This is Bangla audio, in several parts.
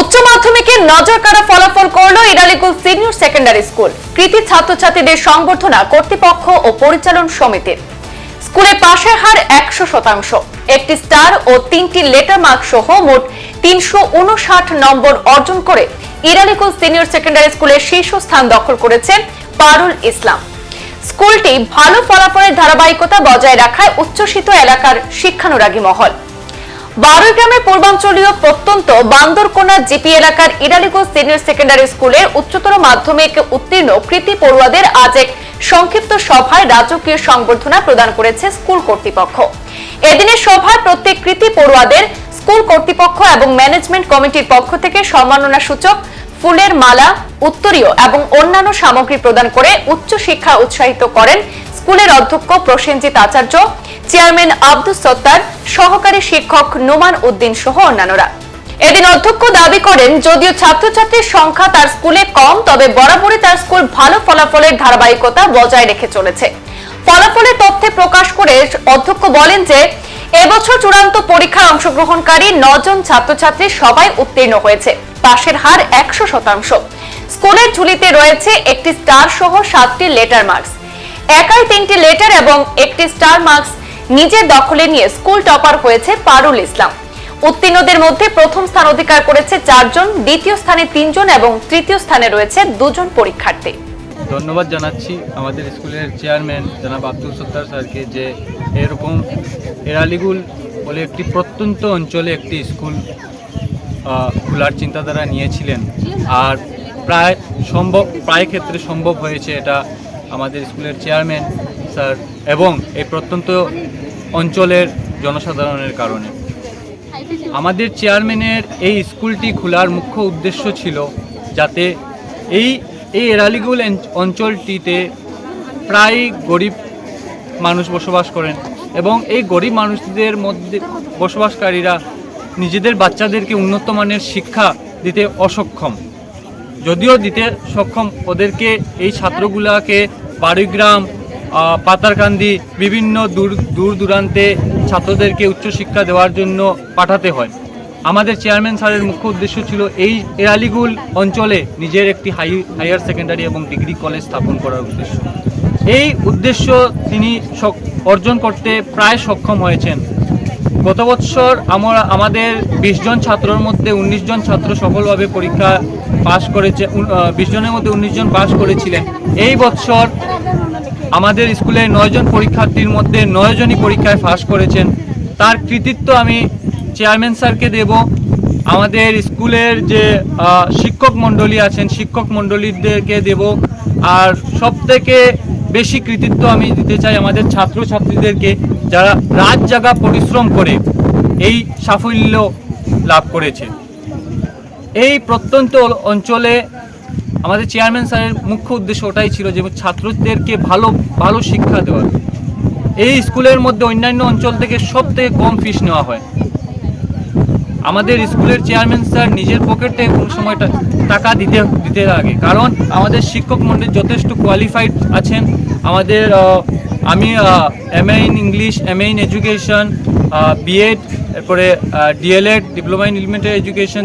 উচ্চ মাধ্যমিকে নজর কাড়া ফলাফল করল ইরালিকুল সিনিয়র সেকেন্ডারি স্কুল। কৃতি ছাত্রছাত্রীদের সংবর্ধনা কর্তৃপক্ষ ও পরিচালন সমিতির। স্কুলে পাশের হার একশো শতাংশ। একটি স্টার ও তিনটি লেটার মার্ক সহ মোট তিনশো উনষাট নম্বর অর্জন করে ইরালিকুল সিনিয়র সেকেন্ডারি স্কুলের শীর্ষস্থান দখল করেছেন পারুল ইসলাম। স্কুলটি ভালো ফলাফলের ধারাবাহিকতা বজায় রাখায় উচ্চশিত এলাকার শিক্ষানুরাগী মহল। বারোই গ্রামের পূর্বাঞ্চলীয় প্রত্যন্ত বান্দরকোনা জিপি এলাকার ইরালিগঞ্জ সিনিয়র সেকেন্ডারি স্কুলের উচ্চতর মাধ্যমিক উত্তীর্ণ কৃতি পড়ুয়াদের আজ এক সংক্ষিপ্ত সভায় রাজকীয় সংবর্ধনা প্রদান করেছে স্কুল কর্তৃপক্ষ। এদিনের সভায় প্রত্যেক কৃতি পড়ুয়াদের স্কুল কর্তৃপক্ষ এবং ম্যানেজমেন্ট কমিটির পক্ষ থেকে সম্মাননা সূচক, ফুলের মালা, উত্তরীয় এবং অন্যান্য সামগ্রী প্রদান করে উচ্চ শিক্ষা উৎসাহিত করেন স্কুলের অধ্যক্ষ প্রসেনজিৎ আচার্য। চেয়ারম্যান আব্দুস সত্তার সহকারী শিক্ষক নোমান উদ্দিন সহ অন্যান্যরা। এদিন অধ্যক্ষ দাবি করেন, যদিও ছাত্রছাত্রীর সংখ্যা তার স্কুলে কম, তবে বরাবরই তার স্কুল ভালো ফলাফলের ধারাবাহিকতা বজায় রেখে চলেছে। ফলাফলের তথ্যে প্রকাশ করে অধ্যক্ষ বলেন যে, এবছর চূড়ান্ত পরীক্ষায় অংশগ্রহণকারী নজন ছাত্রছাত্রী সবাই উত্তীর্ণ হয়েছে। পাশের হার একশো শতাংশ। স্কুলের ঝুলিতে রয়েছে একটি স্টার সহ সাতটি লেটার মার্কস। একাই তিনটি লেটার এবং একটি স্টার মার্কস নিজের দখলে নিয়ে স্কুল টপার হয়েছে পারুল ইসলাম। উত্তীর্ণদের মধ্যে প্রথম স্থান অধিকার করেছে চারজন, দ্বিতীয় স্থানে তিনজন এবং তৃতীয় স্থানে রয়েছে দুজন পরীক্ষার্থী। ধন্যবাদ জানাচ্ছি আমাদের স্কুলের চেয়ারম্যান জনাব আব্দুল সত্তার স্যারকে যে এরকম এরালিগুল বলে একটি প্রত্যন্ত অঞ্চলে একটি স্কুল খোলার চিন্তাধারা নিয়েছিলেন। আর প্রায় সম্ভব, প্রায় ক্ষেত্রে সম্ভব হয়েছে এটা আমাদের স্কুলের চেয়ারম্যান স্যার এবং এই প্রত্যন্ত অঞ্চলের জনসাধারণের কারণে। আমাদের চেয়ারম্যানের এই স্কুলটি খোলার মুখ্য উদ্দেশ্য ছিল যাতে এই এই এরালিগুল অঞ্চলটিতে প্রায় গরিব মানুষ বসবাস করেন এবং এই গরিব মানুষদের মধ্যে বসবাসকারীরা নিজেদের বাচ্চাদেরকে উন্নত মানের শিক্ষা দিতে অসক্ষম। যদিও দিতে সক্ষম, ওদেরকে এই ছাত্রগুলাকে বাড়িগ্রাম পাতারকান্দি বিভিন্ন দূর দূর দূরান্তে ছাত্রদেরকে উচ্চশিক্ষা দেওয়ার জন্য পাঠাতে হয়। আমাদের চেয়ারম্যান স্যারের মুখ্য উদ্দেশ্য ছিল এই এরালিগুল অঞ্চলে নিজের একটি হাই, হায়ার সেকেন্ডারি এবং ডিগ্রি কলেজ স্থাপন করার উদ্দেশ্য। এই উদ্দেশ্য তিনি অর্জন করতে প্রায় সক্ষম হয়েছেন। গত বছর আমরা আমাদের বিশ জন ছাত্রর মধ্যে উনিশ জন ছাত্র সফলভাবে পরীক্ষা পাশ করেছে বিশ জনের মধ্যে উনিশ জন পাশ করেছিলেন। এই বছর আমাদের স্কুলে নয়জন পরীক্ষার্থীর মধ্যে নয়জনই পরীক্ষায় পাশ করেছেন। তার কৃতিত্ব আমি চেয়ারম্যান স্যারকে দেব। আমাদের স্কুলের যে শিক্ষক মণ্ডলী আছেন, শিক্ষক মণ্ডলীদেরকে দেব। আর সব থেকে বেশি কৃতিত্ব আমি দিতে চাই আমাদের ছাত্রছাত্রীদেরকে, যারা রাত জাগা পরিশ্রম করে এই সাফল্য লাভ করেছে। এই প্রত্যন্ত অঞ্চলে আমাদের চেয়ারম্যান স্যারের মুখ্য উদ্দেশ্য ওটাই ছিল যে ছাত্রদেরকে ভালো ভালো শিক্ষা দেওয়ার এই স্কুলের মধ্যে অন্যান্য অঞ্চল থেকে সব থেকে কম ফিস নেওয়া হয়। আমাদের স্কুলের চেয়ারম্যান স্যার নিজের পকেট কোনো সময় টাকা দিতে দিতে লাগে। কারণ আমাদের শিক্ষক মন্ডল যথেষ্ট কোয়ালিফাইড আছেন। আমাদের আমি M A in English M A in education BEd এরপরে DElEd diploma in elementary education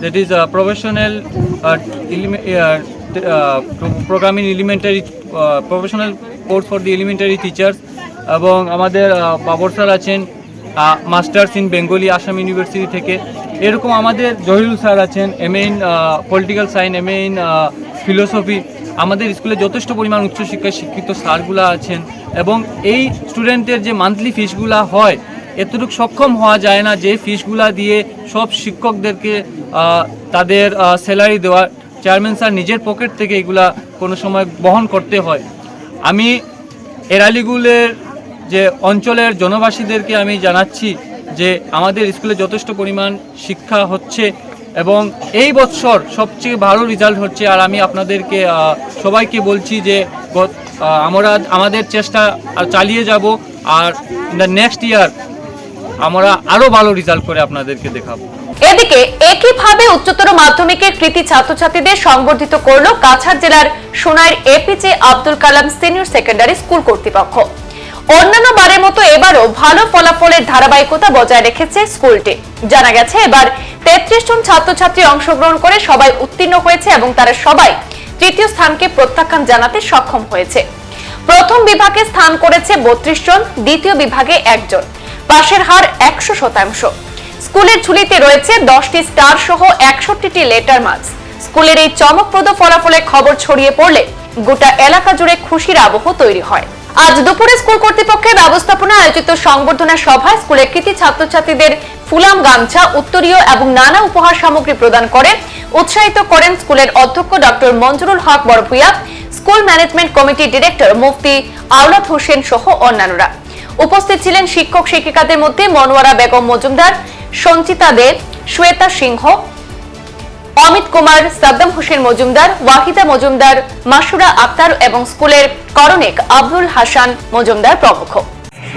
that that is professional program in elementary professional course for the elementary teachers এবং আমাদের বাবর স্যার আছেন masters in Bengali, Assam university থেকে। এরকম আমাদের জহিরুল স্যার আছেন, M A in political science M A in philosophy. আমাদের স্কুলে যথেষ্ট পরিমাণ উচ্চশিক্ষায় শিক্ষিত স্যারগুলো আছেন। এবং এই স্টুডেন্টের যে মান্থলি ফিসগুলা হয় এতটুকু সক্ষম হওয়া যায় না যে ফিসগুলা দিয়ে সব শিক্ষকদেরকে তাদের স্যালারি দেওয়া। চেয়ারম্যান স্যার নিজের পকেট থেকে এগুলা কোনো সময় বহন করতে হয়। আমি এরালিগুলের যে অঞ্চলের জনবাসীদেরকে আমি জানাচ্ছি যে আমাদের স্কুলে যথেষ্ট পরিমাণ শিক্ষা হচ্ছে এবং এই বছর সবচেয়ে ভালো রেজাল্ট হচ্ছে। আর আমি আপনাদেরকে সবাইকে বলছি যে আমরা, আমাদের চেষ্টা চালিয়ে যাব। আর দ্য নেক্সট ইয়ার আমরা আরও ভালো রেজাল্ট করে আপনাদেরকে দেখাবো। এদিকে, একইভাবে উচ্চতর মাধ্যমিকের কৃতি ছাত্রছাত্রীদের সংবর্ধিত করল কাছাড় জেলার সোনার APJ Abdul Kalam senior secondary school কর্তৃপক্ষ। অন্যান্য বারের মতো এবারও ভালো ফলাফলের ধারাবাহিকতা বজায় রেখেছে স্কুলটি। জানা গেছে, এবার তেত্রিশ জন ছাত্রছাত্রী অংশগ্রহণ করে সবাই উত্তীর্ণ হয়েছে এবং তারা সবাই তৃতীয় স্থানকে প্রত্যাখ্যান জানাতে সক্ষম হয়েছে। প্রথম বিভাগে স্থান করেছে বত্রিশ জন, দ্বিতীয় বিভাগে একজন। পাশের হার একশো শতাংশ। স্কুলের ঝুলিতে রয়েছে দশটি স্টার সহ একষট্টিটি লেটার মার্কস। স্কুলের এই চমকপ্রদ ফলাফলের খবর ছড়িয়ে পড়লে গোটা এলাকা জুড়ে খুশির আবহ তৈরি হয়। আজ দুপুরে স্কুল কর্তৃপক্ষের ব্যবস্থাপনা আয়োজিত সংবর্ধনা সভায় স্কুলের কৃতি ছাত্রছাত্রীদের ফুলাম গামছা, উত্তরীয় এবং নানা উপহার সামগ্রী প্রদান করে উৎসাহিত করেন স্কুলের অধ্যক্ষ doctor Manjurul Haque Borpua school management কমিটির ডিরেক্টর মুফতি আওলাদ হোসেন সহ অন্যান্যরা। উপস্থিত ছিলেন শিক্ষক শিক্ষিকাদের মধ্যে মনোয়ারা বেগম মজুমদার, সঞ্চিতা দে শ্বেতা সিংহ, অমিত কুমার, সাদ্দাম হোসেন মজুমদার, ওয়াহিদা মজুমদার, মাসুরা আক্তার এবং স্কুলের করণিক আব্দুল হাসান মজুমদার প্রমুখ।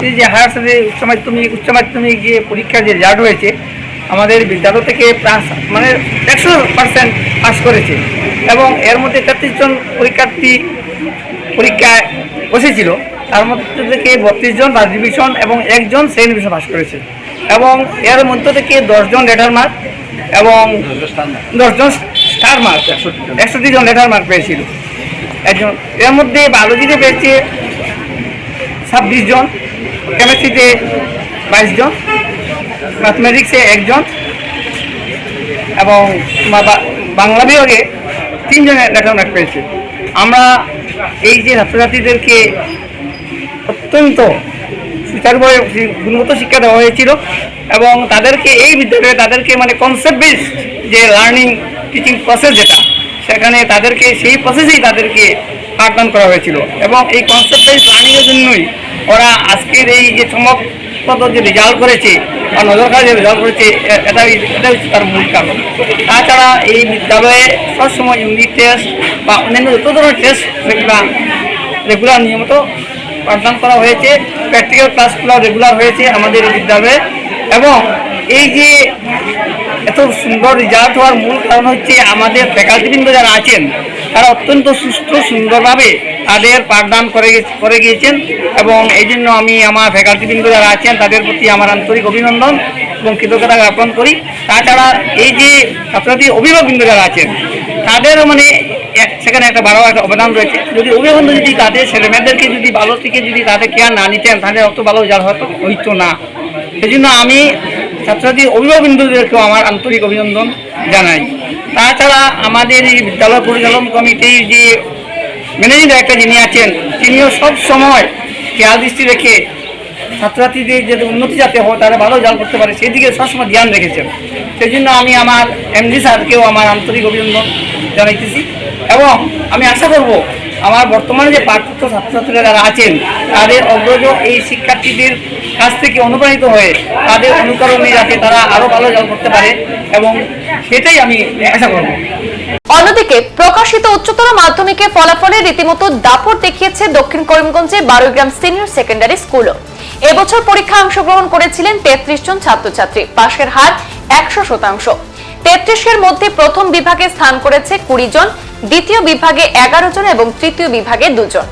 এই যে হায়ার সেকেন্ডারি, উচ্চ মাধ্যমিক উচ্চ মাধ্যমিক যে পরীক্ষার যে রেজাল্ট হয়েছে, আমাদের বিদ্যালয় থেকে প্রায় মানে একশো পার্সেন্ট পাস করেছে। এবং এর মধ্যে তেত্রিশ জন পরীক্ষার্থী পরীক্ষায় বসেছিল। তার মধ্যে থেকে বত্রিশ জন ফার্স্ট ডিভিশন এবং একজন সেকেন্ড ডিভিশন পাস করেছে। এবং এর মধ্যে থেকে দশজন লেটার মার্ক এবং দশজন স্টার মার্ক একষট্টি জন লেটার মার্ক পেয়েছিল। একজন এর মধ্যে বায়োলজিতে পেয়েছে ছাব্বিশ জন কেমিস্ট্রিতে বাইশ জন ম্যাথমেটিক্সে একজন এবং বাংলা বিভাগে তিনজন মার্ক পেয়েছে। আমরা এই যে ছাত্রছাত্রীদেরকে অত্যন্ত সুচারুভাবে শি- গুণগত শিক্ষা দেওয়া হয়েছিল এবং তাদেরকে এই বিদ্যালয়ে তাদেরকে মানে কনসেপ্ট বেসড যে লার্নিং টিচিং প্রসেস যেটা, সেখানে তাদেরকে সেই প্রসেসেই তাদেরকে পাঠদান করা হয়েছিল এবং এই কনসেপ্ট বেসড লার্নিংয়ের জন্যই ওরা আজকের এই যে চমকপ্রদ যে রেজাল্ট করেছে বা নজর খাওয়া যে রেজাল্ট করেছে, এ- এটাই এটা হচ্ছে তার মূল কারণ। তাছাড়া এই বিদ্যালয়ে সবসময় ইউনিট টেস্ট বা অন্যান্য যত ধরনের টেস্ট সেগুলা রেগুলার নিয়মিত পাঠদান করা হয়েছে প্র্যাকটিক্যাল ক্লাসগুলো রেগুলার হয়েছে আমাদের বিদ্যালয়ে। এবং এই যে এত সুন্দর রেজাল্ট হওয়ার মূল কারণ হচ্ছে আমাদের ফ্যাকাল্টিবৃন্দ যারা আছেন, তারা অত্যন্ত সুস্থ, সুন্দরভাবে তাদের পাঠদান করে করে গিয়েছেন। এবং এই জন্য আমি আমার ফ্যাকাল্টিবৃন্দ যারা আছেন, তাদের প্রতি আমার আন্তরিক অভিনন্দন এবং কৃতজ্ঞতা জ্ঞাপন করি। তাছাড়া এই যে ছাত্রছাত্রী অভিভাবকবৃন্দ যারা আছেন, তাদেরও মানে এক- সেখানে একটা ভালো একটা অবদান রয়েছে। যদি অভিভাবক যদি তাদের ছেলেমেয়েদেরকে যদি ভালো থেকে যদি তাদের কেয়ার না নিতেন, তাহলে অত ভালো রেজাল্ট হয়তো হইতো না। সেই জন্য আমি ছাত্রছাত্রী অভিভাবকবৃন্দদেরকেও আমার আন্তরিক অভিনন্দন জানাই। তাছাড়া আমাদের এই বিদ্যালয় পরিচালন কমিটির যে ম্যানেজিং ডাইরেক্টর যিনি আছেন, তিনিও সব সময় খেয়াল দৃষ্টি রেখে ছাত্রছাত্রীদের যাতে উন্নতি যাতে হয় তারা ভালো জাল করতে পারে। সেই দিকে সবসময় ধ্যান রেখেছেন। সেই জন্য আমি আমার এমডি স্যারকেও আমার আন্তরিক অভিনন্দন জানাইতেছি। এবং আমি আশা করব, আমার বর্তমানে যে পাঠ্যক্রম ছাত্রছাত্রীরা যারা আছেন, তাদের অগ্রজ এই শিক্ষার্থীদের কাছ থেকে অনুপ্রাণিত হয়ে তাদের অনুকরণে যাতে তারা আরও ভালো জাল করতে পারে এবং সেটাই আমি আশা করব। অন্যদিকে, প্রকাশিত উচ্চতর মাধ্যমিকে ফলাফলে রীতিমতো দাপট দেখিয়েছে দক্ষিণ করিমগঞ্জে বারোগ্রাম সিনিয়র সেকেন্ডারি স্কুলও। এবছর পরীক্ষায় অংশগ্রহণ করেছিলেন তেত্রিশ জন ছাত্রছাত্রী। পাশের হার একশো শতাংশ। তেত্রিশের মধ্যে প্রথম বিভাগে স্থান করেছে কুড়ি জন, দ্বিতীয় বিভাগে এগারো জন এবং তৃতীয় বিভাগে দুজন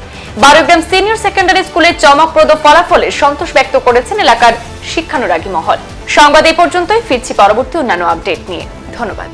বারোগ্রাম সিনিয়র সেকেন্ডারি স্কুলের চমকপ্রদ ফলাফলে সন্তোষ ব্যক্ত করেছেন এলাকার শিক্ষানুরাগী মহল। সংবাদ এই পর্যন্তই, ফিরছি পরবর্তী অন্যান্য আপডেট নিয়ে। ধন্যবাদ।